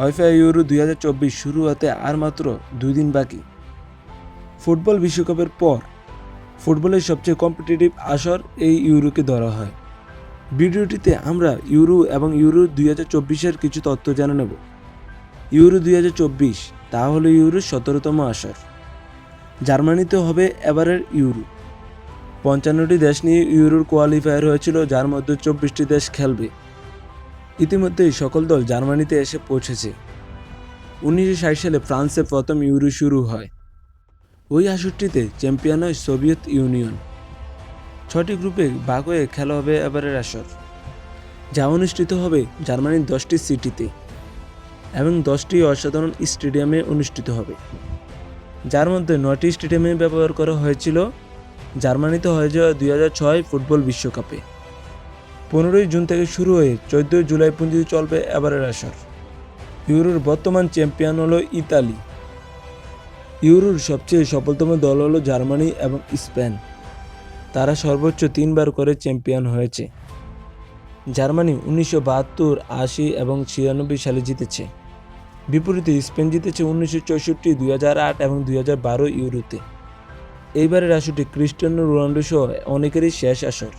ওয়াইফা euro দুই হাজার চব্বিশ শুরু হতে আর মাত্র দুই দিন বাকি। ফুটবল বিশ্বকাপের পর ফুটবলের সবচেয়ে কম্পিটিটিভ আসর এই ইউরোকে ধরা হয়। ভিডিওটিতে আমরা ইউরো এবং ইউরো দুই হাজার চব্বিশের কিছু তথ্য জেনে নেব। ইউরো দুই হাজার চব্বিশ, তা হলো ইউরোর সতেরোতম আসর। জার্মানিতে হবে এবারের ইউরো। পঞ্চান্নটি দেশ নিয়ে ইউরোর কোয়ালিফায়ার হয়েছিল, যার মধ্যে চব্বিশটি দেশ খেলবে। ইতিমধ্যেই সকল দল জার্মানিতে এসে পৌঁছেছে। উনিশশো ষাট সালে ফ্রান্সে প্রথম ইউরো শুরু হয়। ওই আসরটিতে চ্যাম্পিয়ন হয় সোভিয়েত ইউনিয়ন। ছটি গ্রুপে ভাগ হয়ে খেলা হবে এবারের আসর, যা অনুষ্ঠিত হবে জার্মানির দশটি সিটিতে এবং দশটি অসাধারণ স্টেডিয়ামে অনুষ্ঠিত হবে। যার মধ্যে নয়টি স্টেডিয়ামে ব্যবহার করা হয়েছিল। জার্মানিতে হয়ে যাওয়া দুই হাজার ছয় ফুটবল বিশ্বকাপে। পনেরোই জুন থেকে শুরু হয়ে চোদ্দোই জুলাই পর্যন্ত চলবে এবারের আসর। ইউরোর বর্তমান চ্যাম্পিয়ন হলো ইতালি। ইউরোর সবচেয়ে সফলতম দল হলো জার্মানি এবং স্পেন। তারা সর্বোচ্চ তিনবার করে চ্যাম্পিয়ন হয়েছে। জার্মানি উনিশশো বাহাত্তর, আশি এবং ছিয়ানব্বই সালে জিতেছে। বিপরীতে স্পেন জিতেছে উনিশশো চৌষট্টি, দুই হাজার আট এবং দুই হাজার বারো ইউরোতে। এইবারের আসরটি ক্রিস্টিয়ানো রোনাল্ডো সহ অনেকেরই শেষ আসর।